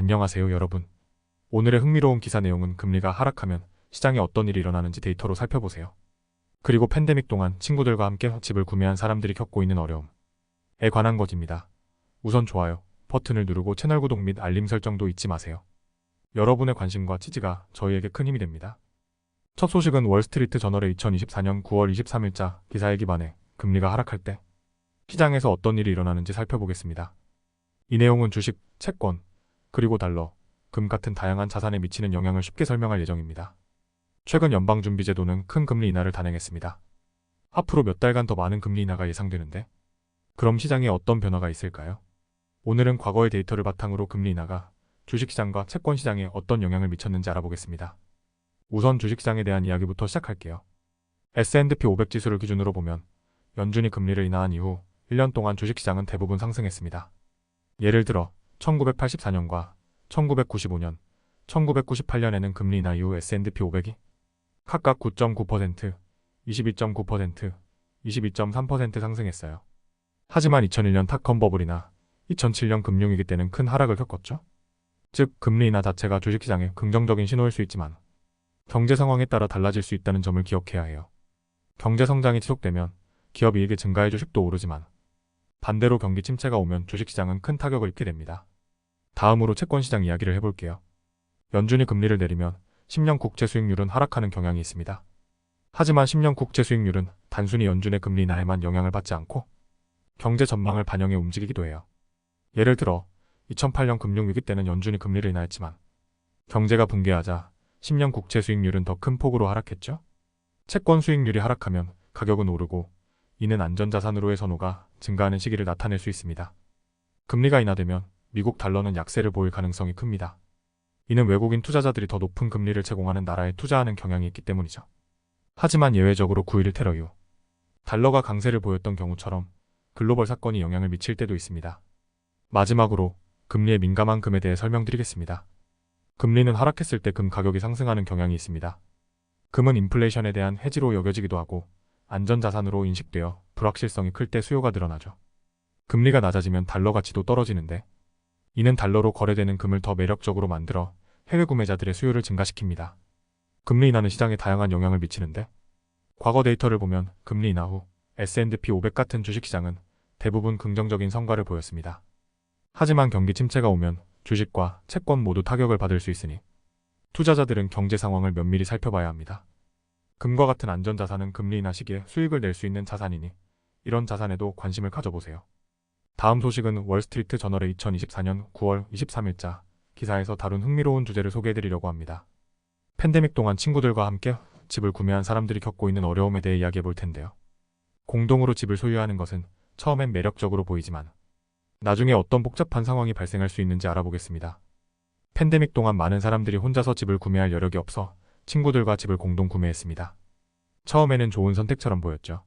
안녕하세요 여러분. 오늘의 흥미로운 기사 내용은 금리가 하락하면 시장에 어떤 일이 일어나는지 데이터로 살펴보세요. 그리고 팬데믹 동안 친구들과 함께 집을 구매한 사람들이 겪고 있는 어려움에 관한 것입니다. 우선 좋아요 버튼을 누르고 채널 구독 및 알림 설정도 잊지 마세요. 여러분의 관심과 지지가 저희에게 큰 힘이 됩니다. 첫 소식은 월스트리트 저널의 2024년 9월 23일자 기사에 기반해 금리가 하락할 때 시장에서 어떤 일이 일어나는지 살펴보겠습니다. 이 내용은 주식, 채권, 그리고 달러, 금 같은 다양한 자산에 미치는 영향을 쉽게 설명할 예정입니다. 최근 연방준비제도는 큰 금리 인하를 단행했습니다. 앞으로 몇 달간 더 많은 금리 인하가 예상되는데 그럼 시장에 어떤 변화가 있을까요? 오늘은 과거의 데이터를 바탕으로 금리 인하가 주식시장과 채권시장에 어떤 영향을 미쳤는지 알아보겠습니다. 우선 주식시장에 대한 이야기부터 시작할게요. S&P 500 지수를 기준으로 보면 연준이 금리를 인하한 이후 1년 동안 주식시장은 대부분 상승했습니다. 예를 들어 1984년과 1995년, 1998년에는 금리 인하 이후 S&P 500이 각각 9.9%, 22.9%, 22.3% 상승했어요. 하지만 2001년 닷컴 버블이나 2007년 금융위기 때는 큰 하락을 겪었죠. 즉, 금리 인하 자체가 주식시장에 긍정적인 신호일 수 있지만 경제 상황에 따라 달라질 수 있다는 점을 기억해야 해요. 경제 성장이 지속되면 기업 이익이 증가해 주식도 오르지만 반대로 경기 침체가 오면 주식시장은 큰 타격을 입게 됩니다. 다음으로 채권시장 이야기를 해볼게요. 연준이 금리를 내리면 10년 국채 수익률은 하락하는 경향이 있습니다. 하지만 10년 국채 수익률은 단순히 연준의 금리 인하에만 영향을 받지 않고 경제 전망을 반영해 움직이기도 해요. 예를 들어 2008년 금융위기 때는 연준이 금리를 인하했지만 경제가 붕괴하자 10년 국채 수익률은 더 큰 폭으로 하락했죠. 채권 수익률이 하락하면 가격은 오르고 이는 안전자산으로의 선호가 증가하는 시기를 나타낼 수 있습니다. 금리가 인하되면 미국 달러는 약세를 보일 가능성이 큽니다. 이는 외국인 투자자들이 더 높은 금리를 제공하는 나라에 투자하는 경향이 있기 때문이죠. 하지만 예외적으로 9.11 테러 이후 달러가 강세를 보였던 경우처럼 글로벌 사건이 영향을 미칠 때도 있습니다. 마지막으로 금리에 민감한 금에 대해 설명드리겠습니다. 금리는 하락했을 때 금 가격이 상승하는 경향이 있습니다. 금은 인플레이션에 대한 해지로 여겨지기도 하고 안전자산으로 인식되어 불확실성이 클 때 수요가 늘어나죠. 금리가 낮아지면 달러 가치도 떨어지는데 이는 달러로 거래되는 금을 더 매력적으로 만들어 해외 구매자들의 수요를 증가시킵니다. 금리 인하는 시장에 다양한 영향을 미치는데 과거 데이터를 보면 금리 인하 후 S&P 500 같은 주식시장은 대부분 긍정적인 성과를 보였습니다. 하지만 경기 침체가 오면 주식과 채권 모두 타격을 받을 수 있으니 투자자들은 경제 상황을 면밀히 살펴봐야 합니다. 금과 같은 안전자산은 금리 인하 시기에 수익을 낼 수 있는 자산이니 이런 자산에도 관심을 가져보세요. 다음 소식은 월스트리트 저널의 2024년 9월 23일자 기사에서 다룬 흥미로운 주제를 소개해드리려고 합니다. 팬데믹 동안 친구들과 함께 집을 구매한 사람들이 겪고 있는 어려움에 대해 이야기해 볼 텐데요. 공동으로 집을 소유하는 것은 처음엔 매력적으로 보이지만 나중에 어떤 복잡한 상황이 발생할 수 있는지 알아보겠습니다. 팬데믹 동안 많은 사람들이 혼자서 집을 구매할 여력이 없어 친구들과 집을 공동 구매했습니다. 처음에는 좋은 선택처럼 보였죠.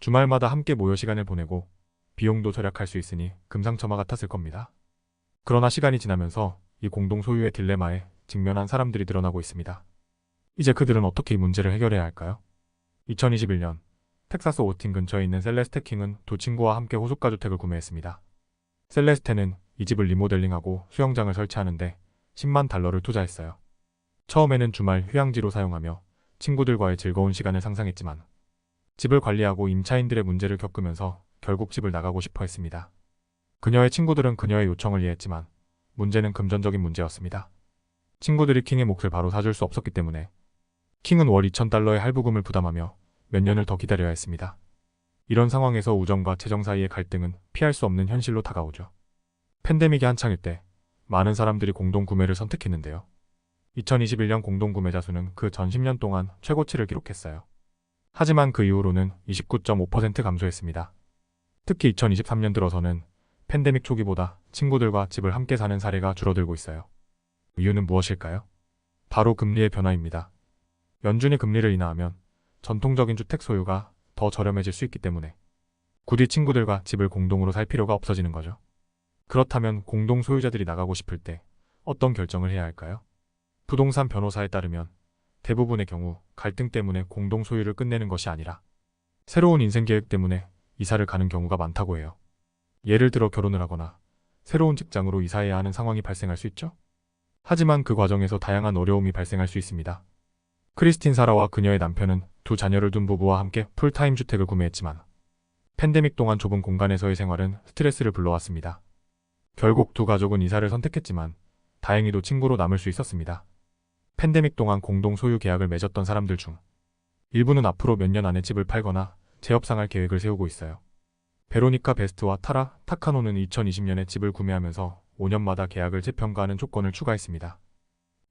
주말마다 함께 모여 시간을 보내고 비용도 절약할 수 있으니 금상첨화 같았을 겁니다. 그러나 시간이 지나면서 이 공동 소유의 딜레마에 직면한 사람들이 늘어나고 있습니다. 이제 그들은 어떻게 이 문제를 해결해야 할까요? 2021년 텍사스 오틴 근처에 있는 셀레스테 킹은 두 친구와 함께 호숫가 주택을 구매했습니다. 셀레스테는 이 집을 리모델링하고 수영장을 설치하는데 10만 달러를 투자했어요. 처음에는 주말 휴양지로 사용하며 친구들과의 즐거운 시간을 상상했지만 집을 관리하고 임차인들의 문제를 겪으면서 결국 집을 나가고 싶어 했습니다. 그녀의 친구들은 그녀의 요청을 이해했지만 문제는 금전적인 문제였습니다. 친구들이 킹의 몫을 바로 사줄 수 없었기 때문에 킹은 월 2,000달러의 할부금을 부담하며 몇 년을 더 기다려야 했습니다. 이런 상황에서 우정과 재정 사이의 갈등은 피할 수 없는 현실로 다가오죠. 팬데믹이 한창일 때 많은 사람들이 공동 구매를 선택했는데요. 2021년 공동 구매자 수는 그 전 10년 동안 최고치를 기록했어요. 하지만 그 이후로는 29.5% 감소했습니다. 특히 2023년 들어서는 팬데믹 초기보다 친구들과 집을 함께 사는 사례가 줄어들고 있어요. 이유는 무엇일까요? 바로 금리의 변화입니다. 연준이 금리를 인하하면 전통적인 주택 소유가 더 저렴해질 수 있기 때문에 굳이 친구들과 집을 공동으로 살 필요가 없어지는 거죠. 그렇다면 공동 소유자들이 나가고 싶을 때 어떤 결정을 해야 할까요? 부동산 변호사에 따르면 대부분의 경우 갈등 때문에 공동 소유를 끝내는 것이 아니라 새로운 인생 계획 때문에 이사를 가는 경우가 많다고 해요. 예를 들어 결혼을 하거나 새로운 직장으로 이사해야 하는 상황이 발생할 수 있죠. 하지만 그 과정에서 다양한 어려움이 발생할 수 있습니다. 크리스틴 사라와 그녀의 남편은 두 자녀를 둔 부부와 함께 풀타임 주택을 구매했지만 팬데믹 동안 좁은 공간에서의 생활은 스트레스를 불러왔습니다. 결국 두 가족은 이사를 선택했지만 다행히도 친구로 남을 수 있었습니다. 팬데믹 동안 공동 소유 계약을 맺었던 사람들 중 일부는 앞으로 몇 년 안에 집을 팔거나 재협상할 계획을 세우고 있어요. 베로니카 베스트와 타라 타카노는 2020년에 집을 구매하면서 5년마다 계약을 재평가하는 조건을 추가했습니다.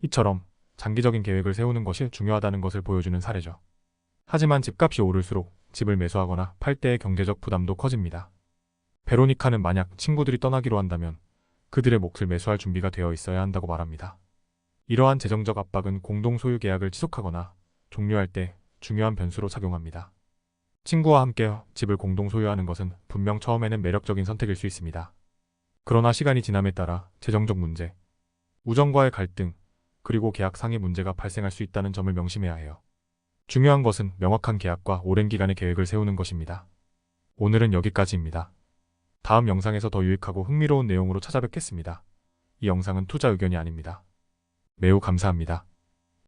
이처럼 장기적인 계획을 세우는 것이 중요하다는 것을 보여주는 사례죠. 하지만 집값이 오를수록 집을 매수하거나 팔 때의 경제적 부담도 커집니다. 베로니카는 만약 친구들이 떠나기로 한다면 그들의 몫을 매수할 준비가 되어 있어야 한다고 말합니다. 이러한 재정적 압박은 공동 소유 계약을 지속하거나 종료할 때 중요한 변수로 작용합니다. 친구와 함께 집을 공동 소유하는 것은 분명 처음에는 매력적인 선택일 수 있습니다. 그러나 시간이 지남에 따라 재정적 문제, 우정과의 갈등, 그리고 계약 상의 문제가 발생할 수 있다는 점을 명심해야 해요. 중요한 것은 명확한 계약과 오랜 기간의 계획을 세우는 것입니다. 오늘은 여기까지입니다. 다음 영상에서 더 유익하고 흥미로운 내용으로 찾아뵙겠습니다. 이 영상은 투자 의견이 아닙니다. 매우 감사합니다.